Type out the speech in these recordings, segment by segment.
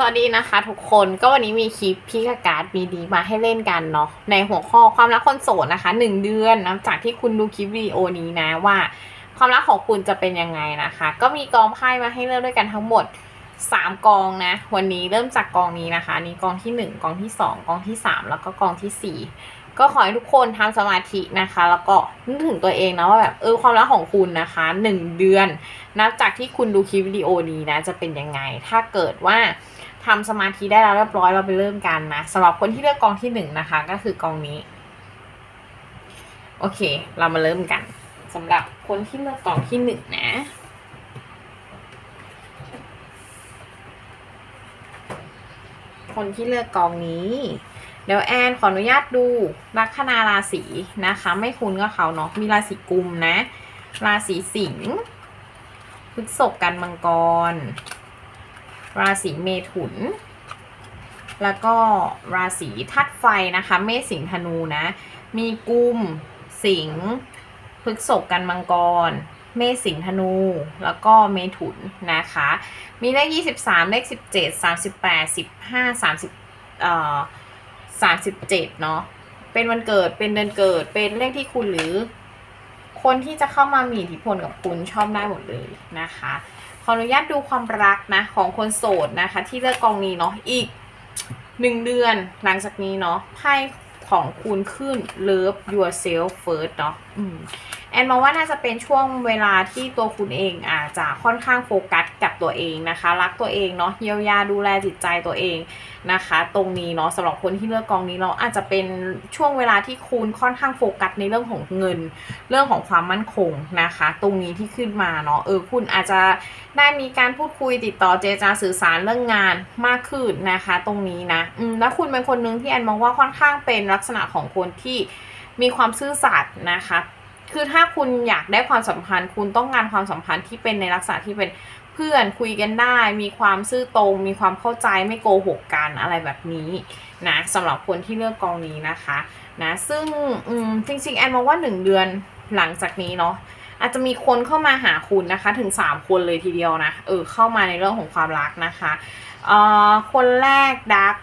สวัสดีนะคะทุกคนก็วันนี้มีคลิปพี่กบการ์ดมีดีมาให้เล่นกันเนาะในหัวข้อความรักคนโสดนะคะหนึ่งเดือนนับจากที่คุณดูคลิปวิดีโอนี้นะว่า ความรักของคุณจะเป็นยังไงนะคะ ก็มีกองไพ่มาให้เลือกด้วยกันทั้งหมด 3 กองนะ วันนี้เริ่มจากกองนี้นะคะนี่กองที่ 1 กองที่ 2 กองที่ 3 แล้วก็กองทีสี่4 ก็ขอให้ทุกคนทำสมาธินะคะ แล้วก็นึกถึงตัวเองนะว่าแบบเออความรักของคุณนะคะ 1 เดือน นับจากที่คุณดูคลิปวิดีโอนี้นะจะเป็นยังไง ถ้าเกิดว่า ทำสมาธิได้แล้วเรียบร้อยเราไปเริ่มกันนะสำหรับคนที่เลือกกองที่หนึ่งนะคะ ก็คือกองนี้ โอเค เรามาเริ่มกันสำหรับคนที่เลือกกองที่หนึ่งนะ คนที่เลือกกองนี้เดี๋ยวแอนขออนุญาตดูลัคนาราศีนะคะ ไม่คุ้นก็เขาเนาะมีราศีกุมนะ ราศีสิงห์พฤษภกันมังกร ราศีเมถุน แล้วก็ราศีทัดไฟนะคะ เมษสิงธนูนะ มีกุมสิงพฤกษภกันมังกร เมษสิงธนู แล้วก็เมถุนนะคะ มีเลข 23 เลข 17 38 15 30เอ่อ37 เนาะเป็นวันเกิดเป็นเดือนเกิดเป็นเลขที่คุณหรือ คนที่จะเข้ามามีอิทธิพลกับคุณชอบได้หมดเลยนะคะ ขออนุญาตดูความรักนะของคนโสดนะคะ ที่เลือกกองนี้เนาะอีกหนึ่งเดือนหลังจากนี้เนาะไพ่ของคุณขึ้น love yourself first เนาะ แอนมองว่าน่าจะเป็นช่วงเวลาที่ตัวคุณเองอาจจะค่อนข้างโฟกัสกับตัวเองนะคะ รักตัวเองเนาะเยียวยาดูแลจิตใจตัวเองนะคะ ตรงนี้เนาะสำหรับคนที่เลือกกองนี้เราอาจจะเป็นช่วงเวลาที่คุณค่อนข้างโฟกัสในเรื่องของเงิน เรื่องของความมั่นคงนะคะ ตรงนี้ที่ขึ้นมาเนาะเออคุณอาจจะได้มีการพูดคุยติดต่อเจรจาสื่อสารเรื่องงานมากขึ้นนะคะ ตรงนี้นะอืมแล้วคุณเป็นคนหนึ่งที่แอนมองว่าค่อนข้างเป็นลักษณะของคนที่มีความซื่อสัตย์นะคะ คือถ้าคุณอยากได้ความสัมพันธ์ คุณต้องการความสัมพันธ์ที่เป็นในลักษณะที่เป็นเพื่อนคุยกันได้ มีความซื่อตรง มีความเข้าใจไม่โกหกกันอะไรแบบนี้นะสำหรับคนที่เลือกกองนี้นะคะนะซึ่งจริง ๆ แอนมองว่าหนึ่งเดือนหลังจากนี้เนาะอาจจะมีคนเข้ามาหาคุณนะคะถึง 3 คนเลยทีเดียวนะเออเข้ามาในเรื่องของความรักนะคะเอ่อคนแรกดาร์ก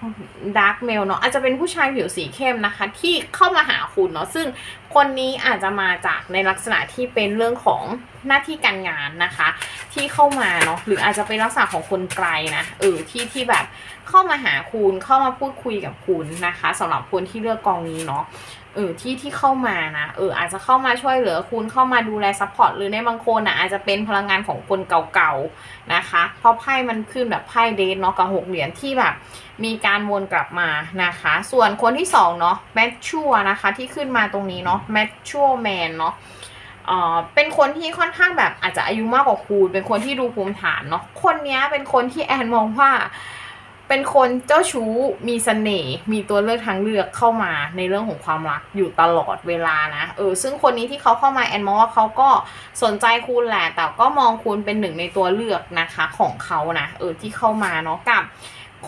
ดาร์กเมลเนาะอาจจะเป็นผู้ชายผิวสีเข้มนะคะ ที่เข้ามาหาคุณเนาะซึ่ง คนนี้อาจจะมาจากในลักษณะที่เป็นเรื่องของหน้าที่การงานนะคะ ที่เข้ามาเนาะหรืออาจจะเป็นลักษณะของคนไกลนะเออที่ที่แบบเข้ามาหาคุณเข้ามาพูดคุยกับคุณนะคะสำหรับคนที่เลือกกองนี้เนาะ เออที่ที่เข้ามานะเอออาจจะเข้ามาช่วยเหลือคุณเข้ามาดูแลซัพพอร์ตหรือในบางคนนะอาจจะเป็นพลังงานของคนเก่าๆนะคะเพราะไพ่มันขึ้นแบบไพ่เดทเนาะกับหกเหรียญที่แบบมีการวนกลับมานะคะ ส่วนคนที่สองเนาะแมทชัวนะคะที่ขึ้นมาตรงนี้เนาะแมทชัวแมนเนาะเอ่อเป็นคนที่ค่อนข้างแบบอาจจะอายุมากกว่าคุณเป็นคนที่ดูภูมิฐานเนาะคนนี้เป็นคนที่แอนมองว่า เป็นคนเจ้าชู้มีเสน่ห์มีตัวเลือกทางเลือกเข้ามาในเรื่องของความรักอยู่ตลอดเวลานะเออซึ่งคนนี้ที่เขาเข้ามาแอนมองว่าเขาก็สนใจคุณแหละแต่ก็มองคุณเป็นหนึ่งในตัวเลือกนะคะของเขานะเออที่เข้ามาเนาะกับ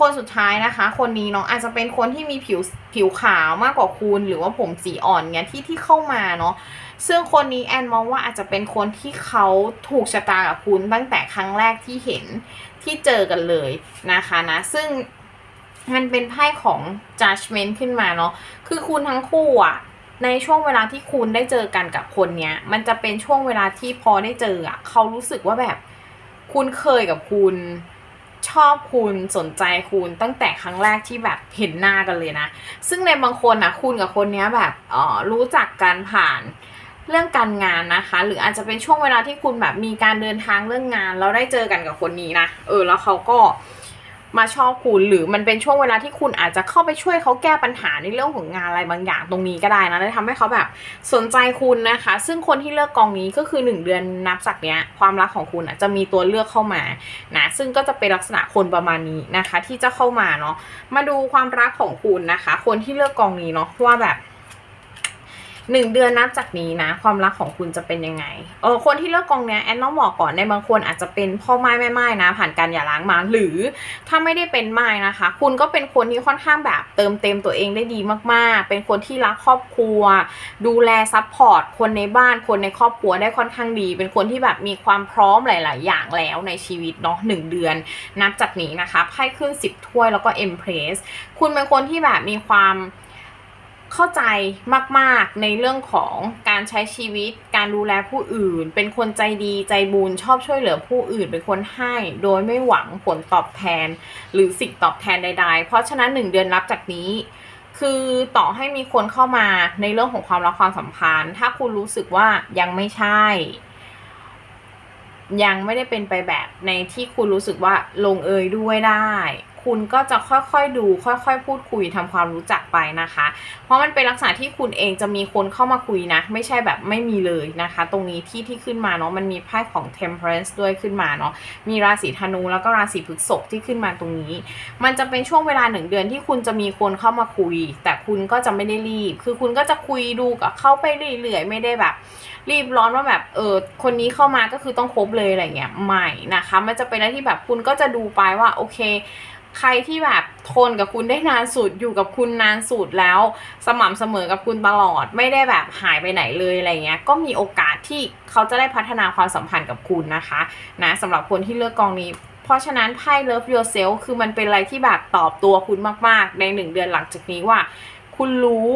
คนสุดท้ายนะคะ คนนี้เนาะอาจจะเป็นคนที่มีผิวผิวขาวมากกว่าคุณหรือว่าผมสีอ่อนเงี้ยที่ที่เข้ามาเนาะซึ่งคนนี้แอนมองว่าอาจจะเป็นคนที่เขาถูกชะตากับคุณตั้งแต่ครั้งแรกที่เห็นที่เจอกันเลยนะคะนะ ซึ่งมันเป็นไพ่ของ judgment ขึ้นมาเนาะคือคุณทั้งคู่อะในช่วงเวลาที่คุณได้เจอกันกับคนเนี้ย มันจะเป็นช่วงเวลาที่พอได้เจออะเขารู้สึกว่าแบบ คุณเคยกับคุณ ชอบคุณสนใจคุณตั้งแต่ครั้งแรกที่แบบเห็นหน้ากันเลยนะ ซึ่งในบางคนนะคุณกับคนเนี้ยแบบเอ๋อรู้จักกันผ่านเรื่องการงานนะคะ หรืออาจจะเป็นช่วงเวลาที่คุณแบบมีการเดินทางเรื่องงาน แล้วได้เจอกันกับคนนี้นะเออแล้วเขาก็ มาชอบคุณหรือมันเป็นช่วงเวลาที่คุณอาจจะเข้าไปช่วยเขาแก้ปัญหาในเรื่องของงานอะไรบางอย่างตรงนี้ก็ได้นะแล้วทำให้เขาแบบสนใจคุณนะคะ ซึ่งคนที่เลือกกองนี้ก็คือหนึ่งเดือนนับจากเนี้ยความรักของคุณอะจะมีตัวเลือกเข้ามานะซึ่งก็จะเป็นลักษณะคนประมาณนี้นะคะ ที่จะเข้ามาเนาะมาดูความรักของคุณนะคะ คนที่เลือกกองนี้เนาะว่าแบบ หนึ่งเดือนนับจากนี้นะ ความรักของคุณจะเป็นยังไงเออคนที่เลือกกองเนี้ยแอนต้องบอกก่อนในบางคนอาจจะเป็นพ่อไม้แม่ไม้นะ ผ่านการหย่าร้างมา หรือถ้าไม่ได้เป็นไม้นะคะ คุณก็เป็นคนที่ค่อนข้างแบบเติมเต็มตัวเองได้ดีมากๆ เป็นคนที่รักครอบครัว ดูแลซัพพอร์ตคนในบ้านคนในครอบครัวได้ค่อนข้างดี เป็นคนที่แบบมีความพร้อมหลาย ๆ อย่างแล้วในชีวิตเนาะหนึ่งเดือน นับจากนี้นะคะไพ่ขึ้น 10 ถ้วยแล้วก็เอ็มเพรสคุณเป็นคนที่แบบมีความ เข้าใจมาก ๆ ในเรื่องของการใช้ชีวิต การดูแลผู้อื่น เป็นคนใจดีใจบุญชอบช่วยเหลือผู้อื่น เป็นคนให้ โดยไม่หวังผลตอบแทน หรือสิ่งตอบแทนใด ๆ เพราะฉะนั้นหนึ่งเดือนนับจากนี้ คือต่อให้มีคนเข้ามาในเรื่องของความรักความสัมพันธ์ ถ้าคุณรู้สึกว่ายังไม่ใช่ ยังไม่ได้เป็นไปแบบในที่คุณรู้สึกว่าลงเอยด้วยได้ คุณก็จะค่อยๆดู ค่อยๆ พูดคุยทำความรู้จักไปนะคะ เพราะมันเป็นลักษณะที่คุณเองจะมีคนเข้ามาคุยนะ ไม่ใช่แบบไม่มีเลยนะคะ ตรงนี้ที่ที่ขึ้นมาเนาะมันมีไพ่ของ temperance ด้วยขึ้นมาเนาะมีราศีธนูแล้วก็ราศีพฤษภที่ขึ้นมาตรงนี้ มันจะเป็นช่วงเวลาหนึ่งเดือนที่คุณจะมีคนเข้ามาคุย แต่คุณก็จะไม่ได้รีบ คือคุณก็จะคุยดูกับเขาไปเรื่อยๆไม่ได้แบบ รีบร้อนว่าแบบเออคนนี้เข้ามาก็คือต้องคบเลยอะไรเงี้ยไม่นะคะ มันจะเป็นอะไรที่แบบคุณก็จะดูไปว่าโอเค ใครที่แบบทนกับคุณได้นานสุดอยู่กับคุณนานสุดแล้ว สม่ำเสมอกับคุณตลอดไม่ได้แบบหายไปไหนเลยอะไรเงี้ยก็มีโอกาสที่เขาจะได้พัฒนาความสัมพันธ์กับคุณนะคะนะสำหรับคนที่เลือกกองนี้ เพราะฉะนั้นไพ่ Love Yourself คือมันเป็นอะไรที่แบบตอบตัวคุณมาก ๆ ในหนึ่งเดือนหลังจากนี้ว่า คุณรู้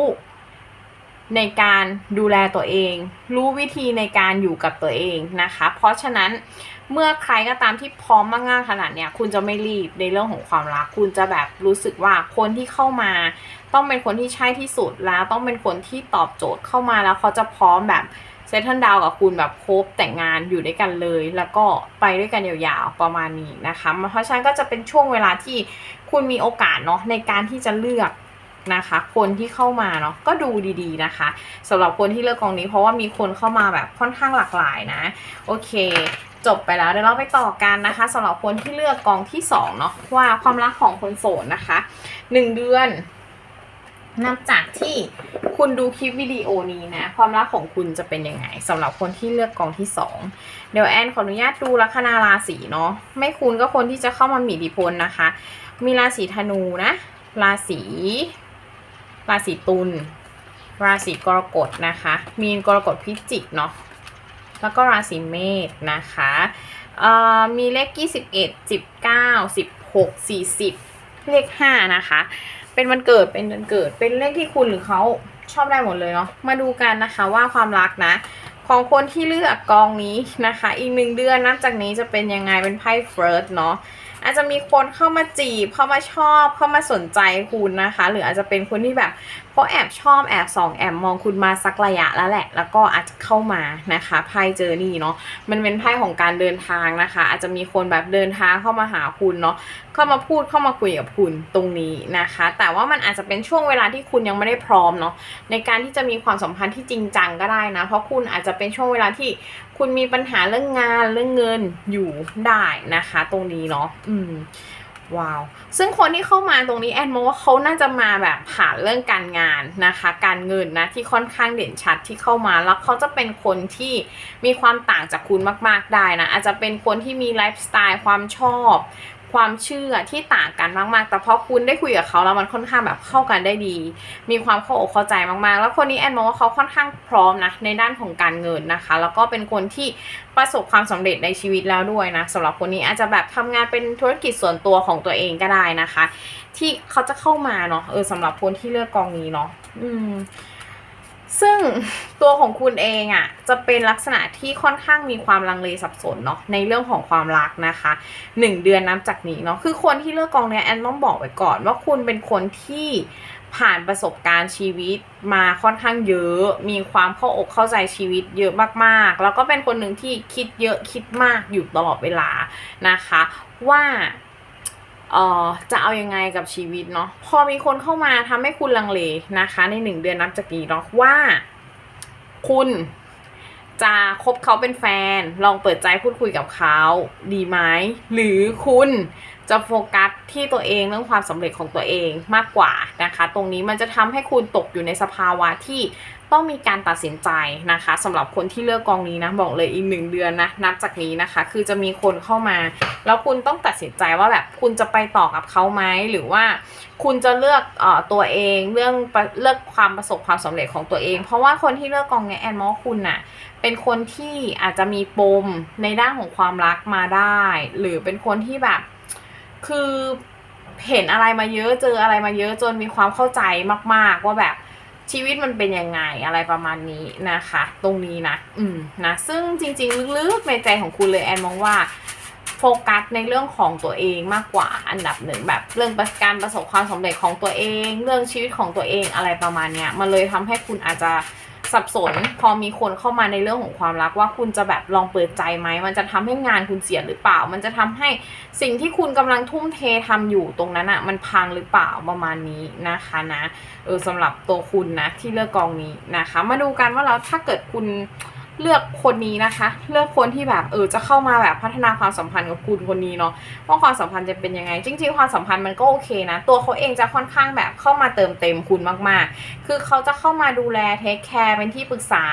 ในการดูแลตัวเอง รู้วิธีในการอยู่กับตัวเองนะคะ เพราะฉะนั้น เมื่อใครก็ตามที่พร้อมมากๆขนาดเนี้ยคุณจะไม่รีบในเรื่องของความรัก คุณจะแบบรู้สึกว่าคนที่เข้ามา ต้องเป็นคนที่ใช่ที่สุดแล้ว ต้องเป็นคนที่ตอบโจทย์เข้ามาแล้วเขาจะพร้อมแบบเซตเทิลดาวกับคุณแบบคบแต่งงานอยู่ด้วยกันเลย แล้วก็ไปด้วยกันยาวๆประมาณนี้นะคะ เพราะฉะนั้นก็จะเป็นช่วงเวลาที่คุณมีโอกาสเนาะในการที่จะเลือก นะคะ คนที่เข้ามาเนาะก็ดูดีๆนะคะสำหรับคนที่เลือกกองนี้เพราะว่ามีคนเข้ามาแบบค่อนข้างหลากหลายนะ โอเค จบไปแล้วเดี๋ยวเราไปต่อกันนะคะสำหรับคนที่เลือกกองที่สองเนาะว่าความรักของคนโสดนะคะหนึ่งเดือนนับจากที่คุณดูคลิปวิดีโอนี้นะ ความรักของคุณจะเป็นยังไงสำหรับคนที่เลือกกองที่สองเดี๋ยวแอนขออนุญาตดูลัคนาราศีเนาะไม่คุณก็คนที่จะเข้ามามีอิทธิพลนะคะ มีราศีธนูนะ ราศี ราศีตุลราศีกรกฎนะคะ มีนกรกฎพิจิกเนาะแล้วก็ราศีเมษนะคะเอ่อมีเลข 21 19 16 40 เลข 5 นะคะ เป็นวันเกิดเป็นเดือนเกิดเป็นเลขที่คุณหรือเขาชอบได้หมดเลยเนาะมาดูกันนะคะว่าความรักนะ ของคนที่เลือกกองนี้นะคะ อีกหนึ่งเดือนนับจากนี้จะเป็นยังไงเป็นไพ่เฟิร์สเนาะ อาจจะมีคนเข้ามาจีบเข้ามาชอบเข้ามาสนใจคุณนะคะ หรืออาจจะเป็นคนที่แบบ เขาะแอบชอบแอบส่องแอบมองคุณมาสักระยะแล้วแหละ แล้วก็อาจจะเข้ามานะคะไพ่เจอนี่เนาะมันเป็นไพ่ของการเดินทางนะคะ อาจจะมีคนแบบเดินทางเข้ามาหาคุณเนาะเข้ามาพูดเข้ามาคุยกับคุณตรงนี้นะคะ แต่ว่ามันอาจจะเป็นช่วงเวลาที่คุณยังไม่ได้พร้อมเนาะในการที่จะมีความสัมพันธ์ที่จริงจังก็ได้นะ เพราะคุณอาจจะเป็นช่วงเวลาที่คุณมีปัญหาเรื่องงานเรื่องเงินอยู่ได้นะคะ ตรงนี้เนาะอืม ว้าว ซึ่งคนที่เข้ามาตรงนี้แอนมองว่าเขาน่าจะมาแบบผ่านเรื่องการงานนะคะ การเงินนะที่ค่อนข้างเด่นชัดที่เข้ามาแล้วเขาจะเป็นคนที่มีความต่างจากคุณมาก ๆได้นะอาจจะเป็นคนที่มีไลฟ์สไตล์ความชอบ ความเชื่อที่ต่างกันมากๆ แต่พอคุณได้คุยกับเขาแล้วมันค่อนข้างแบบเข้ากันได้ดี มีความเข้าอกเข้าใจมากๆ แล้วคนนี้แอนมองว่าเขาค่อนข้างพร้อมนะในด้านของการเงินนะคะ แล้วก็เป็นคนที่ประสบความสำเร็จในชีวิตแล้วด้วยนะสำหรับคนนี้อาจจะแบบทำงานเป็นธุรกิจส่วนตัวของตัวเองก็ได้นะคะ ที่เขาจะเข้ามาเนาะเออสำหรับคนที่เลือกกองนี้เนาะอืม ซึ่งตัวของคุณเองอะ่ะจะเป็นลักษณะที่ค่อนข้างมีความลังเลสับสนเนาะในเรื่องของความรักนะคะหนึ่งเดือนนับจากนี้เนาะคือคนที่เลือกกองเนี้ยแอนต้องบอกไว้ก่อนว่าคุณเป็นคนที่ผ่านประสบการณ์ชีวิตมาค่อนข้างเยอะ มีความเข้าอกเข้าใจชีวิตเยอะมากๆ แล้วก็เป็นคนหนึ่งที่คิดเยอะคิดมากอยู่ตลอดเวลานะคะ ว่า เอ่อจะเอาอยังไงกับชีวิตเนาะพอมีคนเข้ามาทำให้คุณลังเลนะคะ ในหนึ่งเดือนนับจากนี้เนาะว่า คุณจะคบเขาเป็นแฟน ลองเปิดใจพูดคุยกับเขาดีไหมหรือคุณจะโฟกัสที่ตัวเองเรื่องความสำเร็จของตัวเองมากกว่านะคะ ตรงนี้มันจะทำให้คุณตกอยู่ในสภาวะที่ ต้องมีการตัดสินใจนะคะสำหรับคนที่เลือกกองนี้นะบอกเลยอีกหนึ่งเดือนนะนับจากนี้นะคะ คือจะมีคนเข้ามา แล้วคุณต้องตัดสินใจว่าแบบคุณจะไปต่อกับเขาไหมหรือว่าคุณจะเลือกเอ่อตัวเองเรื่องเลือกความประสบความสำเร็จของตัวเอง เพราะว่าคนที่เลือกกองนี้แอนมองคุณน่ะเป็นคนที่อาจจะมีปมในด้านของความรักมาได้ หรือเป็นคนที่แบบคือเห็นอะไรมาเยอะเจออะไรมาเยอะจนมีความเข้าใจมาก ๆ ว่าแบบ ชีวิตมันเป็นยังไงอะไรประมาณนี้นะคะ ตรงนี้นะ อืมนะซึ่งจริงๆลึกๆในใจของคุณเลยแอนมองว่าโฟกัสในเรื่องของตัวเองมากกว่าอันดับหนึ่งแบบเรื่องการประสบความสำเร็จของตัวเอง เรื่องชีวิตของตัวเองอะไรประมาณเนี้ยมันเลยทำให้คุณอาจจะ สับสนพอมีคนเข้ามาในเรื่องของความรักว่าคุณจะแบบลองเปิดใจไหม มันจะทำให้งานคุณเสียหรือเปล่า มันจะทำให้สิ่งที่คุณกำลังทุ่มเททำอยู่ตรงนั้นอะ่ะ มันพังหรือเปล่าประมาณนี้นะคะนะเออสำหรับตัวคุณนะที่เลือกกองนี้นะคะ มาดูกันว่าแล้วถ้าเกิดคุณ เลือกคนนี้นะคะ เลือกคนที่แบบเออจะเข้ามาแบบพัฒนาความสัมพันธ์กับคุณคนนี้เนาะว่าความสัมพันธ์จะเป็นยังไง จริง ๆ ความสัมพันธ์มันก็โอเคนะ ตัวเขาเองจะค่อนข้างแบบเข้ามาเติมเต็มคุณมากๆ คือเขาจะเข้ามาดูแลเทคแคร์เป็นที่ปรึกษา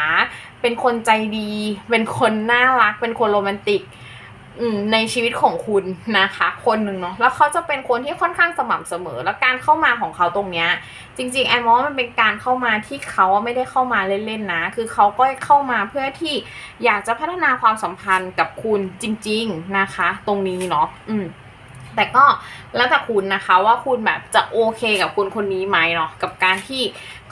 เป็นคนใจดี เป็นคนน่ารัก เป็นคนโรแมนติก ในชีวิตของคุณนะคะ คนหนึ่งเนาะแล้วเขาจะเป็นคนที่ค่อนข้างสม่ำเสมอ แล้วการเข้ามาของเขาตรงเนี้ยจริง ๆ แอนมองว่ามันเป็นการเข้ามาที่เขาไม่ได้เข้ามาเล่นๆนะ คือเขาก็เข้ามาเพื่อที่อยากจะพัฒนาความสัมพันธ์กับคุณจริง ๆนะคะ ตรงนี้เนาะอืม แต่ก็แล้วแต่คุณนะคะว่าคุณแบบจะโอเคกับคนคนนี้ไหมเนาะกับการที่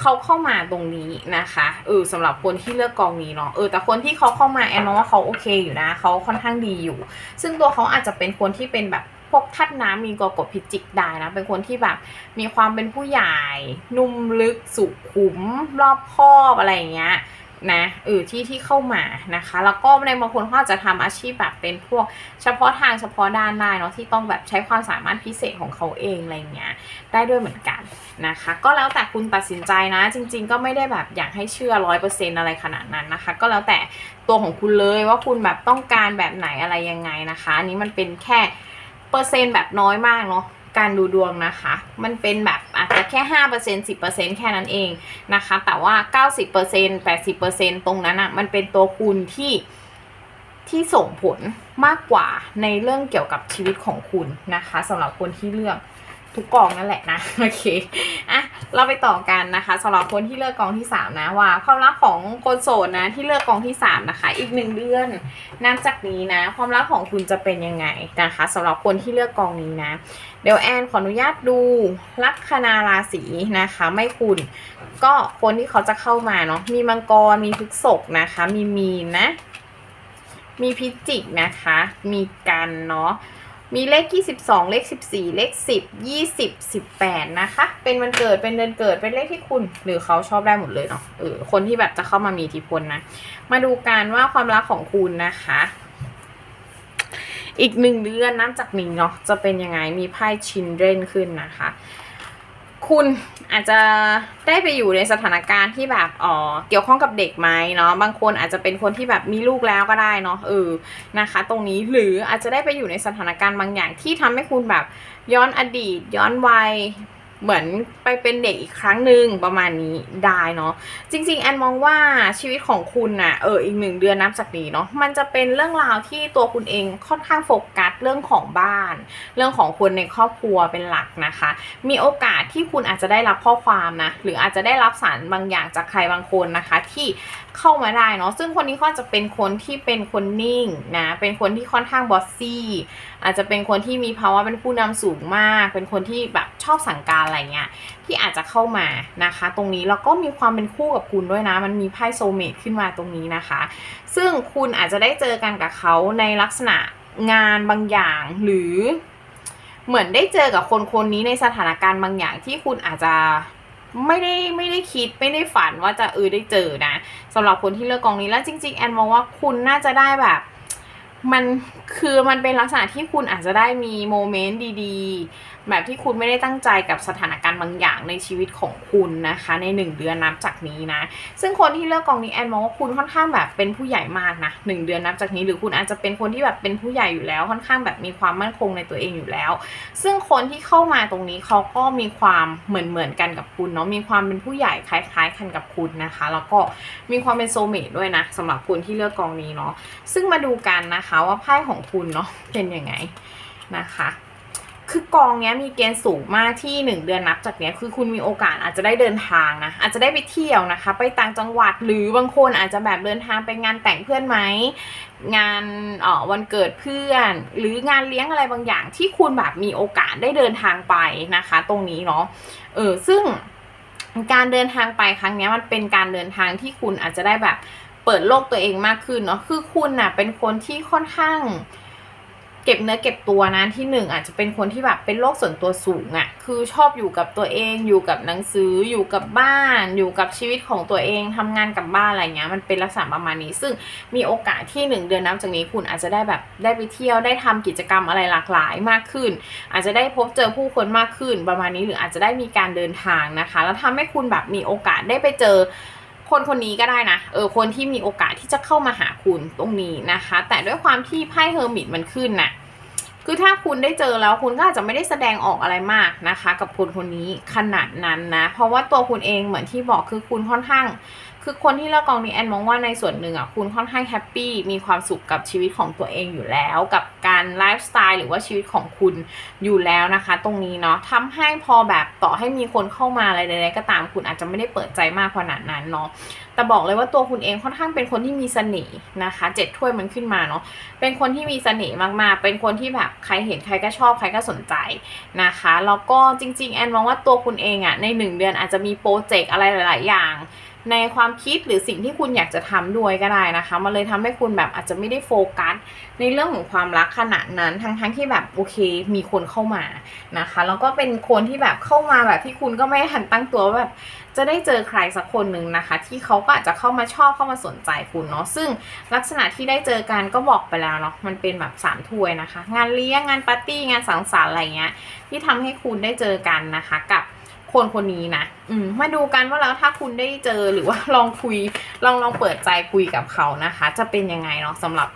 เขาเข้ามาตรงนี้นะคะเออสำหรับคนที่เลือกกองนี้เนาะเออแต่คนที่เขาเข้ามาแอนมองว่าเขาโอเคอยู่นะเขาค่อนข้างดีอยู่ ซึ่งตัวเขาอาจจะเป็นคนที่เป็นแบบพวกทัดน้ำมีกกฎพิจิกได้นะ เป็นคนที่แบบมีความเป็นผู้ใหญ่ นุ่มลึกสุขุมรอบคอบอะไรอย่างเงี้ย นะเออที่ที่เข้ามานะคะ แล้วก็ในบางคนเขาจะทำอาชีพแบบเป็นพวกเฉพาะทางเฉพาะด้านได้เนาะที่ต้องแบบใช้ความสามารถพิเศษของเขาเองอะไรเงี้ยได้ด้วยเหมือนกันนะคะ ก็แล้วแต่คุณตัดสินใจนะ จริง ๆ ก็ไม่ได้แบบอยากให้เชื่อร้อยเปอร์เซ็นอะไรขนาดนั้นนะคะ ก็แล้วแต่ตัวของคุณเลยว่าคุณแบบต้องการแบบไหนอะไรยังไงนะคะอันนี้มันเป็นแค่เปอร์เซ็นต์แบบน้อยมากเนาะ การดูดวงนะคะ มันเป็นแบบอาจจะแค่ห้าเปอร์เซ็นสิบเปอร์เซ็นแค่นั้นเองนะคะ แต่ว่าเก้าสิบเปอร์เซ็นแปดสิบเปอร์เซ็นตรงนั้นอะ่ะมันเป็นตัวคุณที่ที่ส่งผลมากกว่าในเรื่องเกี่ยวกับชีวิตของคุณนะคะสำหรับคนที่เลือกทุกกองนั่นแหละนะโอเคอะเราไปต่อกันนะคะสำหรับคนที่เลือกกองที่สามนะว่าความรักของคนโสดนะที่เลือกกองที่สามนะคะ อีกหนึ่งเดือนนับจากนี้นะ ความรักของคุณจะเป็นยังไงนะคะสำหรับคนที่เลือกกองนี้นะเดี๋ยวแอนขออนุญาตดูลัคนาราศีนะคะ ไม่คุณ ก็คนที่เขาจะเข้ามาเนาะมีมังกรมีพฤกษกนะคะ มีมีนนะ มีพิจิกนะคะ มีกันเนาะมีเลข 22 เลข 14 เลข 10 20 18 นะคะ เป็นวันเกิด เป็นเดือนเกิด เป็นเลขที่คุณ หรือเขาชอบได้หมดเลยเนาะ เออ คนที่แบบจะเข้ามามีอิทธิพลนะ มาดูกันว่าความรักของคุณนะคะ อีกหนึ่งเดือนนับจากนี้เนาะจะเป็นยังไงมีไพ่ชินเรนขึ้นนะคะ คุณอาจจะได้ไปอยู่ในสถานการณ์ที่แบบอ๋อเกี่ยวข้องกับเด็กไหมเนาะบางคนอาจจะเป็นคนที่แบบมีลูกแล้วก็ได้เนาะเออนะคะ ตรงนี้หรืออาจจะได้ไปอยู่ในสถานการณ์บางอย่างที่ทำให้คุณแบบย้อนอดีต ย้อนวัย เหมือนไปเป็นเด็กอีกครั้งหนึ่งประมาณนี้ได้เนาะจริง ๆ แอนมองว่าชีวิตของคุณน่ะเอออีกหนึ่งเดือนนับจากนี้เนาะมันจะเป็นเรื่องราวที่ตัวคุณเองค่อนข้างโฟกัสเรื่องของบ้าน เรื่องของคนในครอบครัวเป็นหลักนะคะ มีโอกาสที่คุณอาจจะได้รับข้อความนะหรืออาจจะได้รับสารบางอย่างจากใครบางคนนะคะ ที่เข้ามาได้เนาะซึ่งคนนี้ก็จะเป็นคนที่เป็นคนนิ่งนะเป็นคนที่ค่อนข้างบอสซี่อาจจะเป็นคนที่มีภาวะเป็นผู้นำสูงมาก เป็นคนที่แบบชอบสั่งการอะไรเงี้ยที่อาจจะเข้ามานะคะ ตรงนี้แล้วก็มีความเป็นคู่กับคุณด้วยนะ มันมีไพ่โซเมตขึ้นมาตรงนี้นะคะ ซึ่งคุณอาจจะได้เจอกันกับเขาในลักษณะงานบางอย่างหรือ เหมือนได้เจอกับคนคนนี้ในสถานการณ์บางอย่างที่คุณอาจจะไม่ได้ไม่ได้คิดไม่ได้ฝันว่าจะเออได้เจอนะสำหรับคนที่เลือกกองนี้แล้วจริง ๆ แอนมองว่าคุณน่าจะได้แบบ มันคือมันเป็นลักษณะที่คุณอาจจะได้มีโมเมนต์ดีๆ แบบที่คุณไม่ได้ตั้งใจกับสถานการณ์บางอย่างในชีวิตของคุณนะคะ ในหนึ่งเดือนนับจากนี้นะ ซึ่งคนที่เลือกกองนี้แอนมองว่าคุณค่อนข้างแบบเป็นผู้ใหญ่มากนะหนึ่งเดือนนับจากนี้หรือคุณอาจจะเป็นคนที่แบบเป็นผู้ใหญ่อยู่แล้ว ค่อนข้างแบบมีความมั่นคงในตัวเองอยู่แล้ว ซึ่งคนที่เข้ามาตรงนี้เขาก็มีความเหมือนเหมือนๆกันกับคุณเนาะมีความเป็นผู้ใหญ่คล้ายๆกันกับคุณนะคะ แล้วก็มีความเป็นโซเมตด้วยนะสำหรับคุณที่เลือกกองนี้เนาะซึ่งมาดูกันนะคะว่าไพ่ของคุณเนาะเป็นยังไงนะคะ คือกองเนี้ยมีเกณฑ์สูงมากที่หนึ่งเดือนนับจากเนี้ยคือคุณมีโอกาสอาจจะได้เดินทางนะอาจจะได้ไปเที่ยวนะคะ ไปต่างจังหวัดหรือบางคนอาจจะแบบเดินทางไปงานแต่งเพื่อนไหมงานออวันเกิดเพื่อน หรืองานเลี้ยงอะไรบางอย่าง ที่คุณแบบมีโอกาสได้เดินทางไปนะคะ ตรงนี้เนาะเออซึ่งการเดินทางไปครั้งนี้มันเป็นการเดินทางที่คุณอาจจะได้แบบเปิดโลกตัวเองมากขึ้นเนาะคือคุณน่ะเป็นคนที่ค่อนข้าง เก็บเนื้อเก็บตัวนะที่หนึ่งอาจจะเป็นคนที่แบบเป็นโลกส่วนตัวสูงอะ่ะคือชอบอยู่กับตัวเองอยู่กับหนังสืออยู่กับบ้าน อยู่กับชีวิตของตัวเองทำงานกับบ้านอะไรเงี้ยมันเป็นลักษณะประมาณนี้ ซึ่งมีโอกาสที่หนึ่งเดือนนับจากนี้คุณอาจจะได้แบบได้ไปเที่ยวได้ทำกิจกรรมอะไรหลากหลายมากขึ้น อาจจะได้พบเจอผู้คนมากขึ้นประมาณนี้หรืออาจจะได้มีการเดินทางนะคะ แล้วทำให้คุณแบบมีโอกาสได้ไปเจอ คนคนนี้ก็ได้นะ เออ คนที่มีโอกาสที่จะเข้ามาหาคุณตรงนี้นะคะ แต่ด้วยความที่ไพ่เฮอร์มิตมันขึ้นน่ะคือถ้าคุณได้เจอแล้วคุณก็อาจจะไม่ได้แสดงออกอะไรมากนะคะ กับคนคนนี้ขนาดนั้นนะ เพราะว่าตัวคุณเองเหมือนที่บอกคือคุณค่อนข้าง คือคนที่เลือกกองนี้แอนมองว่าในส่วนหนึ่งอะคุณค่อนข้างแฮปปี้มีความสุขกับชีวิตของตัวเองอยู่แล้ว กับการไลฟ์สไตล์หรือว่าชีวิตของคุณอยู่แล้วนะคะ ตรงนี้เนาะทำให้พอแบบต่อให้มีคนเข้ามาอะไรใดๆก็ตามคุณอาจจะไม่ได้เปิดใจมากขนาดนั้นเนาะแต่บอกเลยว่าตัวคุณเองค่อนข้างเป็นคนที่มีเสน่ห์นะคะเจ็ดถ้วยมันขึ้นมาเนาะเป็นคนที่มีเสน่ห์มากๆ เป็นคนที่แบบใครเห็นใครก็ชอบใครก็สนใจนะคะแล้วก็จริง ๆ แอนมองว่าตัวคุณเองอะ่ะในหนึ่งเดือนอาจจะมีโปรเจกต์อะไรหลาย ๆ อย่าง ในความคิดหรือสิ่งที่คุณอยากจะทำด้วยก็ได้นะคะ มันเลยทำให้คุณแบบอาจจะไม่ได้โฟกัส ในเรื่องของความรักขนาดนั้นทั้งๆที่แบบโอเคมีคนเข้ามานะคะแล้วก็เป็นคนที่แบบเข้ามาแบบที่คุณก็ไม่ทันตั้งตัวว่าแบบจะได้เจอใครสักคนหนึ่งนะคะ ที่เขาก็อาจจะเข้ามาชอบเข้ามาสนใจคุณเนาะซึ่งลักษณะที่ได้เจอกันก็บอกไปแล้วเนาะมันเป็นแบบสามถ้วยนะคะ งานเลี้ยงงานปาร์ตี้งานสังสรรค์อะไรเงี้ยที่ทำให้คุณได้เจอกันนะคะกับ คนคนนี้นะอืมมาดูกันว่าแล้วถ้าคุณได้เจอหรือว่าลองคุยลองลองเปิดใจคุยกับเขานะคะ จะเป็นยังไงเนาะสำหรับ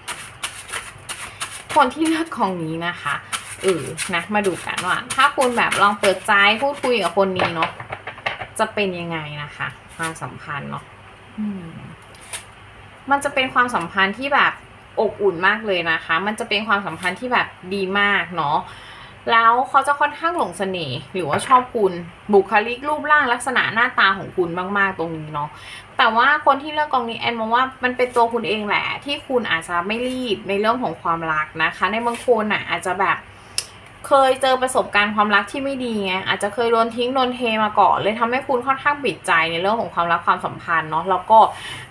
คนที่เลือกของนี้นะคะเออนะมาดูกันว่า ถ้าคุณแบบลองเปิดใจพูดคุยกับคนนี้เนาะจะเป็นยังไงนะคะ ความสัมพันธ์เนาะมันจะเป็นความสัมพันธ์ที่แบบอบอุ่นมากเลยนะคะ มันจะเป็นความสัมพันธ์ที่แบบดีมากเนาะ แล้วเขาจะค่อนข้างหลงเสน่ห์หรือว่าชอบคุณบุคลิกรูปร่างลักษณะหน้าตาของคุณมาก ๆ ตรงนี้เนาะแต่ว่าคนที่เลือกกองนี้แอนมองว่ามันเป็นตัวคุณเองแหละ ที่คุณอาจจะไม่รีบในเรื่องของความรักนะคะ ในบางคนอะอาจจะแบบ เคยเจอประสบการณ์ความรักที่ไม่ดีไงอาจจะเคยโดนทิ้งโดนเทมาก่อน เลยทำให้คุณค่อนข้างปิดใจในเรื่องของความรักความสัมพันธ์เนาะแล้วก็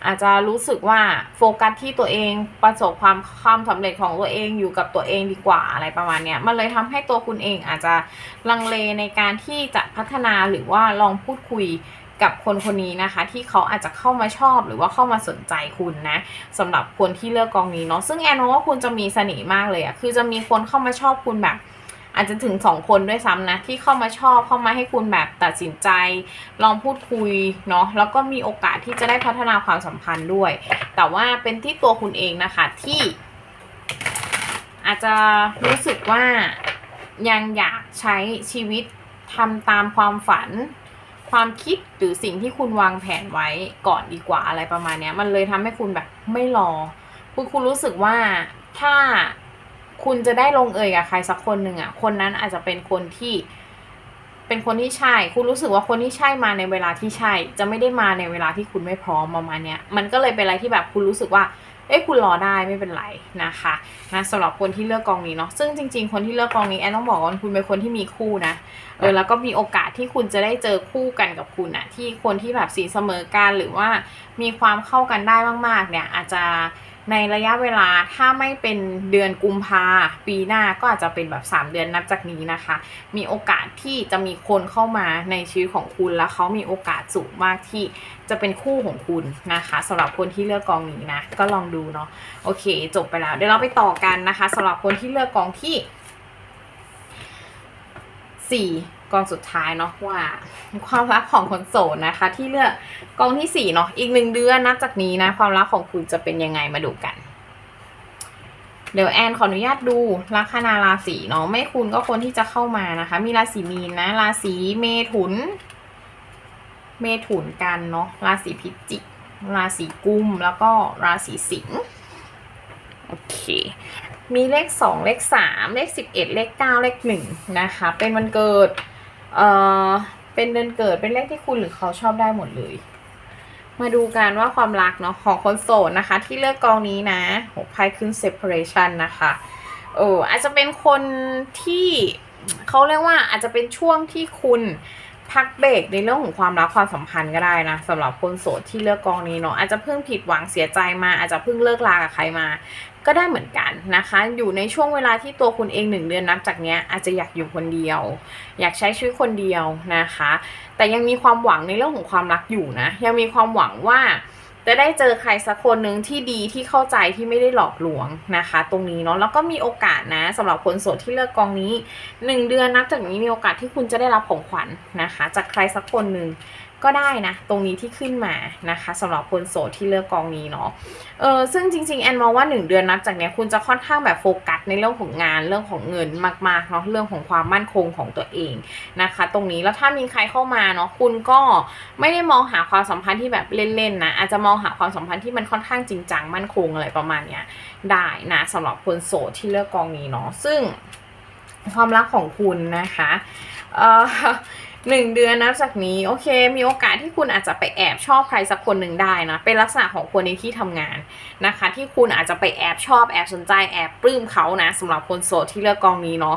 อาจจะรู้สึกว่าโฟกัสที่ตัวเองประสบความความสำเร็จของตัวเองอยู่กับตัวเองดีกว่าอะไรประมาณเนี้ยมันเลยทำให้ตัวคุณเองอาจจะลังเลในการที่จะพัฒนาหรือว่าลองพูดคุยกับคนคนนี้นะคะ ที่เขาอาจจะเข้ามาชอบหรือว่าเข้ามาสนใจคุณนะสำหรับคนที่เลือกกองนี้เนาะซึ่งแอนว่าคุณจะมีเสน่ห์มากเลยอะคือจะมีคนเข้ามาชอบคุณแบบ อาจจะถึงสองคนด้วยซ้ำนะ ที่เข้ามาชอบเข้ามาให้คุณแบบตัดสินใจ ลองพูดคุยเนาะแล้วก็มีโอกาสที่จะได้พัฒนาความสัมพันธ์ด้วย แต่ว่าเป็นที่ตัวคุณเองนะคะที่ อาจจะรู้สึกว่ายังอยากใช้ชีวิตทำตามความฝัน ความคิดหรือสิ่งที่คุณวางแผนไว้ก่อนดีกว่าอะไรประมาณนี้มันเลยทำให้คุณแบบไม่รอ คุณคุณรู้สึกว่าถ้า คุณจะได้ลงเอยกับใครสักคนหนึ่งอะ คนนั้นอาจจะเป็นคนที่ เป็นคนที่ใช่ คุณรู้สึกว่าคนที่ใช่มาในเวลาที่ใช่ จะไม่ได้มาในเวลาที่คุณไม่พร้อมประมาณเนี้ย มันก็เลยเป็นอะไรที่แบบคุณรู้สึกว่า เอ้ยคุณรอได้ไม่เป็นไรนะคะนะสำหรับคนที่เลือกกองนี้เนาะ ซึ่งจริง ๆ คนที่เลือกกองนี้แอนต้องบอกว่าคุณเป็นคนที่มีคู่นะ เออแล้วก็มีโอกาสที่คุณจะได้เจอคู่กันกับคุณอะที่คนที่แบบสีเสมอกันหรือว่ามีความเข้ากันได้มากๆ เนี่ยอาจจะ ในระยะเวลาถ้าไม่เป็นเดือนกุมภาปีหน้าก็อาจจะเป็นแบบ 3 เดือนนับจากนี้นะคะ มีโอกาสที่จะมีคนเข้ามาในชีวิตของคุณแล้วเขามีโอกาสสูงมากที่จะเป็นคู่ของคุณนะคะสำหรับคนที่เลือกกองนี้นะก็ลองดูเนาะโอเค จบไปแล้ว เดี๋ยวเราไปต่อกันนะคะสำหรับคนที่เลือกกองที่4 กองสุดท้ายเนาะว่า ความรักของคนโสดนะคะ ที่เลือกกองที่สี่เนาะอีกหนึ่งเดือนนับจากนี้นะ ความรักของคุณจะเป็นยังไงมาดูกัน เดี๋ยวแอนขออนุญาตดูลัคนาราศีเนาะไม่คุณก็คนที่จะเข้ามานะคะ มีราศีมีนนะ ราศีเมถุน เมถุนกันเนาะราศีพิจิก ราศีกุมแล้วก็ราศีสิงห์โอเคมีเลขสองเลขสามเลขสิบเอ็ดเลขเก้าเลขหนึ่งนะคะ เป็นวันเกิด เอ่อเป็นเดือนเกิดเป็นเลขที่คุณหรือเขาชอบได้หมดเลย มาดูกันว่าความรักเนาะของคนโสดนะคะ ที่เลือกกองนี้นะหกไพ่ขึ้น separation นะคะโอ้อาจจะเป็นคนที่เขาเรียกว่าอาจจะเป็นช่วงที่คุณ พักเบรกในเรื่องของความรักความสัมพันธ์ก็ได้นะสำหรับคนโสดที่เลือกกองนี้เนาะอาจจะเพิ่งผิดหวังเสียใจมาอาจจะเพิ่งเลิกลากับใครมา ก็ได้เหมือนกันนะคะ อยู่ในช่วงเวลาที่ตัวคุณเองหนึ่งเดือนนับจากเนี้ยอาจจะอยากอยู่คนเดียว อยากใช้ชีวิตคนเดียวนะคะ แต่ยังมีความหวังในเรื่องของความรักอยู่นะ ยังมีความหวังว่า จะได้เจอใครสักคนหนึ่งที่ดีที่เข้าใจที่ไม่ได้หลอกลวงนะคะ ตรงนี้เนาะแล้วก็มีโอกาสนะสำหรับคนโสดที่เลือกกองนี้หนึ่งเดือนนับจากนี้มีโอกาสที่คุณจะได้รับของขวัญนะคะ จากใครสักคนหนึ่ง ก็ได้นะ ตรงนี้ที่ขึ้นมานะคะสำหรับคนโสดที่เลือกกองนี้เนาะเออซึ่งจริงๆแอนมองว่าหนึ่งเดือนนับจากเนี้ยคุณจะค่อนข้างแบบโฟกัสในเรื่องของงานเรื่องของเงินมากๆเนาะเรื่องของความมั่นคงของตัวเองนะคะ ตรงนี้แล้วถ้ามีใครเข้ามาเนาะคุณก็ไม่ได้มองหาความสัมพันธ์ที่แบบเล่นๆนะอาจจะมองหาความสัมพันธ์ที่มันค่อนข้างจริงจังมั่นคงอะไรประมาณเนี้ยได้นะสำหรับคนโสดที่เลือกกองนี้เนาะซึ่งความรักของคุณนะคะเออ หนึ่งเดือนนับจากนี้โอเค มีโอกาสที่คุณอาจจะไปแอบชอบใครสักคนหนึ่งได้นะ เป็นลักษณะของคนในที่ทำงานนะคะ ที่คุณอาจจะไปแอบชอบแอบสนใจแอบปลื้มเขานะสำหรับคนโสดที่เลือกกองนี้เนาะ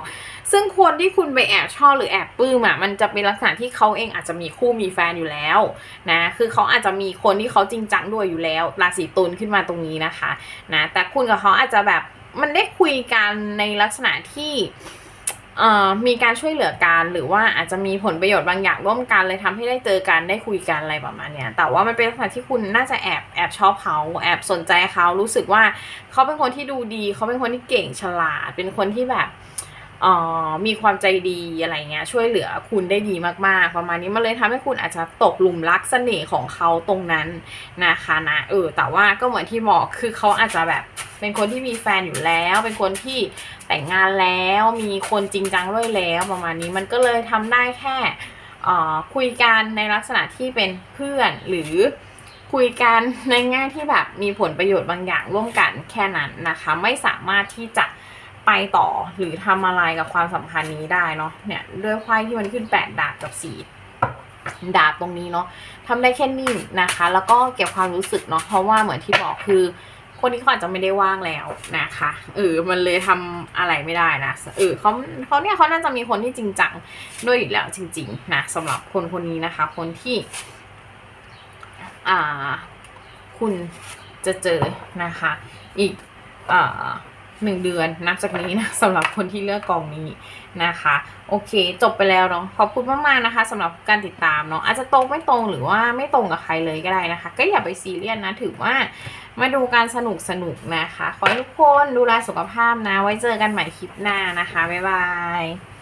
ซึ่งคนที่คุณไปแอบชอบหรือแอบปลื้มอะมันจะเป็นลักษณะที่เขาเองอาจจะมีคู่มีแฟนอยู่แล้วนะคือเขาอาจจะมีคนที่เขาจริงจังด้วยอยู่แล้วราศีตุลขึ้นมาตรงนี้นะคะนะแต่คุณกับเขาอาจจะแบบมันได้คุยกันในลักษณะที่ มีการช่วยเหลือกันหรือว่าอาจจะมีผลประโยชน์บางอย่างร่วมกันเลยทำให้ได้เจอกันได้คุยกันอะไรประมาณเนี้ยแต่ว่ามันเป็นลักษณะที่คุณน่าจะแอบแอบชอบเขาแอบสนใจเขารู้สึกว่าเขาเป็นคนที่ดูดี เขาเป็นคนที่เก่งฉลาด เป็นคนที่แบบ มีความใจดีอะไรเงี้ยช่วยเหลือคุณได้ดีมากๆ ประมาณนี้มันเลยทำให้คุณอาจจะตกหลุมรักเสน่ห์ของเขาตรงนั้นนะคะนะเออแต่ว่าก็เหมือนที่บอกคือเขาอาจจะแบบเป็นคนที่มีแฟนอยู่แล้ว เป็นคนที่แต่งงานแล้วมีคนจริงจังด้วยแล้วประมาณนี้มันก็เลยทำได้แค่ออคุยกันในลักษณะที่เป็นเพื่อนหรือคุยกันในแง่ที่แบบมีผลประโยชน์บางอย่างร่วมกันแค่นั้นนะคะ ไม่สามารถที่จะ ไปต่อหรือทำอะไรกับความสัมพันธ์นี้ได้เนาะเนี่ยด้วยไพ่ที่มันขึ้นแปดดาบกับสี่ดาบตรงนี้เนาะทำได้แค่นิ่งนะคะ แล้วก็เก็บความรู้สึกเนาะเพราะว่าเหมือนที่บอกคือคนที่เขาอาจจะไม่ได้ว่างแล้วนะคะเออมันเลยทำอะไรไม่ได้นะเออเขาเขาเนี่ยเขาน่าจะมีคนที่จริงจังด้วยอยู่แล้วจริง ๆ นะสำหรับคนคนนี้นะคะ คนที่ อ่า คุณจะเจอนะคะ อีกอ่า หนึ่งเดือนนับจากนี้นะสำหรับคนที่เลือกกองนี้นะคะ โอเค จบไปแล้วเนาะขอบคุณมากๆนะคะสำหรับการติดตามเนาะอาจจะตรงไม่ตรงหรือว่าไม่ตรงกับใครเลยก็ได้นะคะ ก็อย่าไปซีเรียสนะถือว่ามาดูการสนุกสนุกนะคะ ขอให้ทุกคนดูแลสุขภาพนะ ไว้เจอกันใหม่คลิปหน้านะคะบ๊ายบาย